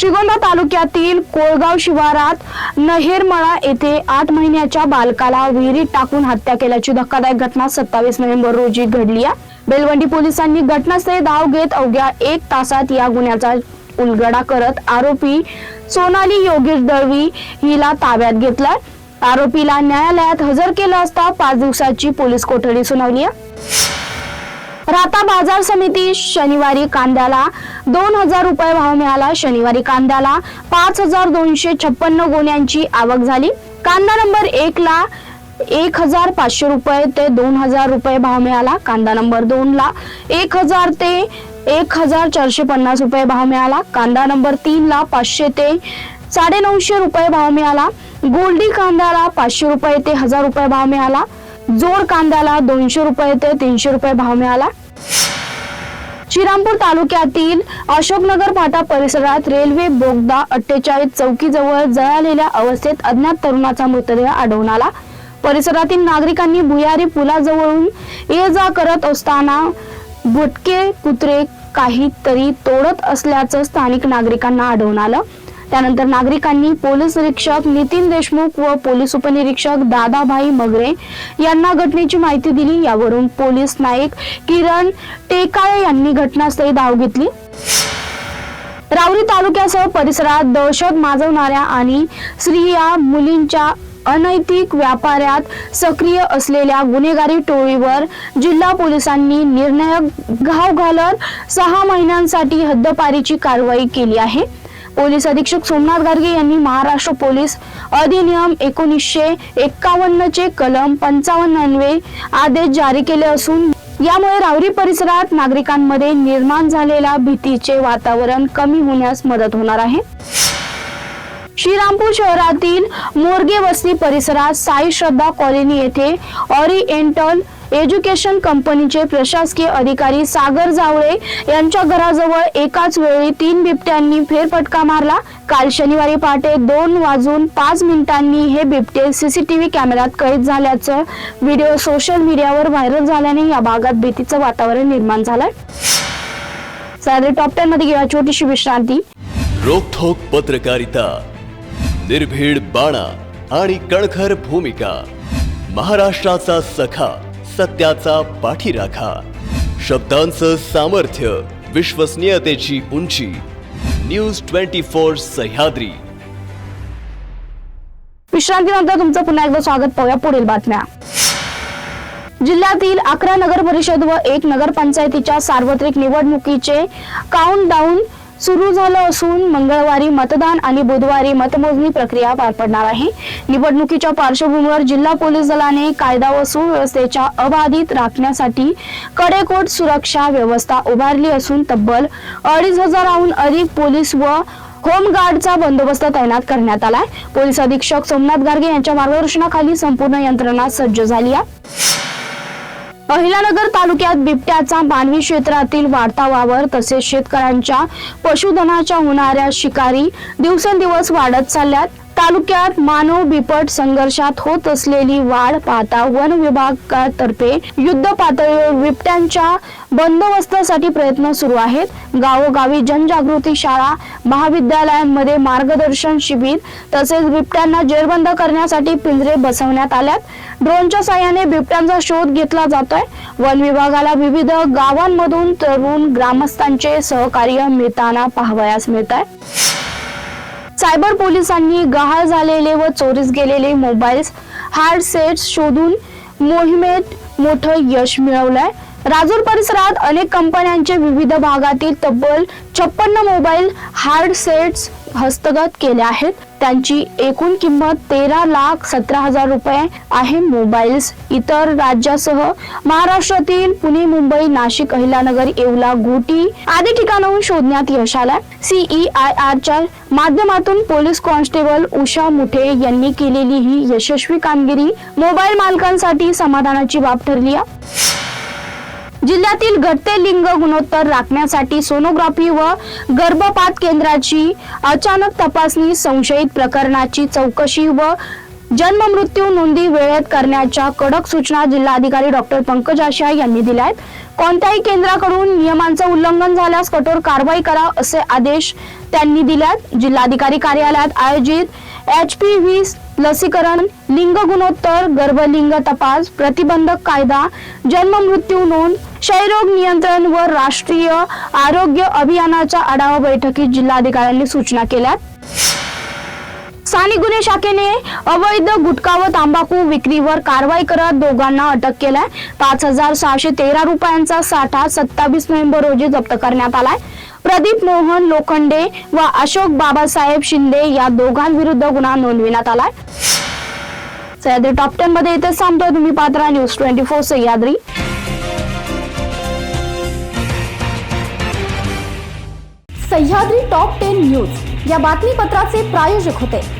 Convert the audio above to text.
श्रीगोंदा तालुक्यातील कोळगाव शिवारात नहेरमळा येथे आठ महिन्याच्या बालकाला विहिरीत टाकून हत्या केल्याची धक्कादायक घटना सत्तावीस नोव्हेंबर रोजी घडली आहे. बेलवंडी पोलिसांनी घटनास्थळी धाव घेत अवघ्या एक तासात या गुन्ह्याचा उलगडा करत आरोपी सोनाली योगेश दळवी हिला ताब्यात घेतलाय. आरोपीला न्यायालयात हजर केलं असता पाच दिवसाची पोलीस कोठडी सुनावली आहे. राता बाजार समिती शनिवारी कांद्याला दोन हजार रुपये भाव मिळाला शनिवारी कांद्याला. पाच हजार दोनशे छप्पन्न गोण्यांची आवक झाली. कांदा नंबर एक ला एक हजार पाचशे रुपये ते दोन हजार रुपये भाव मिळाला. कांदा नंबर दोन ला एक हजार ते एक हजार चारशे पन्नास रुपये भाव मिळाला. कांदा नंबर तीन ला पाचशे ते साडेनऊशे रुपये भाव मिळाला. गोल्डी कांद्याला पाचशे रुपये ते हजार रुपये भाव मिळाला. जोड कांद्याला दोनशे रुपये ते तीनशे रुपये भाव मिळाला. श्रीरामपूर तालुक्यातील अशोकनगर फाटा परिसरात रेल्वे बोगदा अठ्ठेचाळीस चौकीजवळ जळालेल्या अवस्थेत अज्ञात तरुणाचा मृतदेह आढळून आला. परिसरातील नागरिकांनी भुयारी पुलाजवळून ये जा करत असताना भुटके कुत्रे काहीतरी तोडत असल्याचं स्थानिक नागरिकांना आढळून आलं. त्यानंतर नागरिकांनी पोलीस निरीक्षक नितीन देशमुख व पोलीस उपनिरीक्षक दादाभाई मगरे यांना घटनेची माहिती दिली. यावरून पोलीस नाईक किरण टेकाळे यांनी घटनास्थळी धाव घेतली. रावरी तालुक्यासह परिसरात दहशत माजवणाऱ्या आणि स्त्रिया मुलींच्या अनैतिक व्यापारात सक्रिय असलेल्या गुन्हेगारी टोळीवर जिल्हा पोलिसांनी निर्णायक घाव घालत सहा महिन्यांसाठी हद्दपारीची कारवाई केली आहे. पोलीस अधीक्षक सोमनाथ गार्गे यांनी महाराष्ट्र पोलीस अधिनियम एकोणीसशे एक्कावन्न चे कलम पंचावन्नवे आदेश जारी केले असून यामुळे रावरी परिसरात नागरिकांमध्ये निर्माण झालेल्या भीतीचे वातावरण कमी होण्यास मदत होणार आहे. श्रीरामपूर शहरातील मोरगे वस्ती परिसरात साई श्रद्धा कॉलनी येथे ऑरिएंटल एज्युकेशन कंपनीचे प्रशासकीय अधिकारी सागर जावळे यांच्या घराजवळ एकाच वेळी तीन बिबट्यांनी फेरफटका मारला. काल शनिवारी पहाटे दोन वाजून पाच मिनिटांनी हे बिबटे सीसीटीव्ही कॅमेऱ्यात कैद झाल्याचं व्हिडिओ सोशल मीडियावर व्हायरल झाल्याने या भागात भीतीचं वातावरण निर्माण झालंय. सॅलरी टॉप टेन मध्ये घेऊया छोटीशी विश्रांती. रोखोक पत्रकारिता निर्भीड बाणा आणि कणखर भूमिका महाराष्ट्राचा सखा. सत्याचा पाठीराखा. शब्दांचं सामर्थ्य विश्वसनीयतेची उंची. News twenty four Sahyadri. विश्रांतीनंतर तुमचं पुन्हा एकदा स्वागत पाहूया पुढील बातम्या. जिल्ह्यातील अकरा नगर परिषद व एक नगरपंचायतीच्या सार्वत्रिक निवडणुकीचे काउंट डाऊन सुरू झालं असून मंगळवारी मतदान आणि बुधवारी मतमोजणी प्रक्रिया पार पडणार आहे. निवडणुकीच्या पार्श्वभूमीवर जिल्हा पोलीस दलाने कायदा व सुव्यवस्थेच्या अबाधित राखण्यासाठी कडेकोट सुरक्षा व्यवस्था उभारली असून तब्बल अडीच हजाराहून अधिक पोलीस व होमगार्डचा बंदोबस्त तैनात करण्यात आलाय. पोलीस अधीक्षक सोमनाथ गार्गे यांच्या मार्गदर्शनाखाली संपूर्ण यंत्रणा सज्ज झाली आहे. अहिलानगर तालुक्यात बिबट्याचा मानवी क्षेत्रातील वाढता वावर तसेच शेतकऱ्यांच्या पशुधनाच्या होणाऱ्या शिकारी दिवसेंदिवस वाढत चालल्यात. तालुक्यात मानव बिपट संघर्षात होत असलेली वाढ पाहता वन विभागातर्फे युद्ध पातळीवर बिबट्यांच्या बंदोबस्तासाठी प्रयत्न सुरू आहेत. गावोगावी जनजागृती शाळा महाविद्यालयांमध्ये मार्गदर्शन शिबिर तसेच बिबट्यांना जेरबंद करण्यासाठी पिंजरे बसवण्यात आल्यात. ड्रोनच्या साह्याने बिबट्यांचा शोध घेतला जातोय. वन विभागाला विविध गावांमधून तरुण ग्रामस्थांचे सहकार्य मिळताना पाहावयास मिळत आहे सायबर पोलिसांनी गहाळ झालेले व चोरीस गेलेले मोबाईल्स हार्डसेट्स शोधून मोहिमेत मोठं यश मिळवलंय. राजूर परिसरात अनेक कंपन्यांचे विविध भागातील तब्बल छप्पन्न मोबाईल हार्डसेट्स हस्तगत केले आहेत. त्यांची एकूण किंमत तेरा लाख सतरा हजार रुपये आहे मोबाईल्स. इतर राज्यासह महाराष्ट्रातील पुणे मुंबई नाशिक अहिलानगर येवला घोटी आदी ठिकाणाहून शोधण्यात यश आलंय. सीईआय आरच्या माध्यमातून पोलीस कॉन्स्टेबल उषा मुठे यांनी केलेली ही यशस्वी कामगिरी मोबाईल मालकांसाठी समाधानाची बाब ठरली आहे. जिल्ह्यातील घटते लिंग गुणोत्तर राखण्यासाठी सोनोग्राफी व गर्भपात केंद्राची अचानक तपासणी संशयित प्रकरणाची चौकशी व जन्म मृत्यू नोंदी वेळेत करण्याच्या कडक सूचना जिल्हाधिकारी डॉक्टर पंकज आशिया यांनी दिल्या आहेत. कोणत्याही केंद्राकडून नियमांचं उल्लंघन झाल्यास कठोर कारवाई करा असे आदेश त्यांनी दिल्यात जिल्हाधिकारी कार्यालयात आयोजित एच पी व्ही लसीकरण लिंग गुणोत्तर गर्भलिंग तपास प्रतिबंधक कायदा जन्म मृत्यू नोंद क्षयरोग नियंत्रण व राष्ट्रीय आरोग्य अभियानाच्या आढावा बैठकीत जिल्हाधिकाऱ्यांनी सूचना केल्या स्थानिक गुन्हे शाखेने अवैध गुटखा व तांबाखू विक्रीवर कारवाई करत दोघांना अटक केलाय. पाच हजार सहाशे तेरा रुपयांचा साठा सत्तावीस नोव्हेंबर रोजी जप्त करण्यात आलाय. प्रदीप मोहन लोखंडे व अशोक बाबासाहेब शिंदे या दोघांविरुद्ध गुन्हा नोंदविण्यात आलाय. सह्याद्री टॉप टेन मध्ये इथे सांगतोय तुम्ही. Patra news twenty four Sahyadri. Sahyadri top ten news. या बातमीपत्राचे प्रायोजक होते.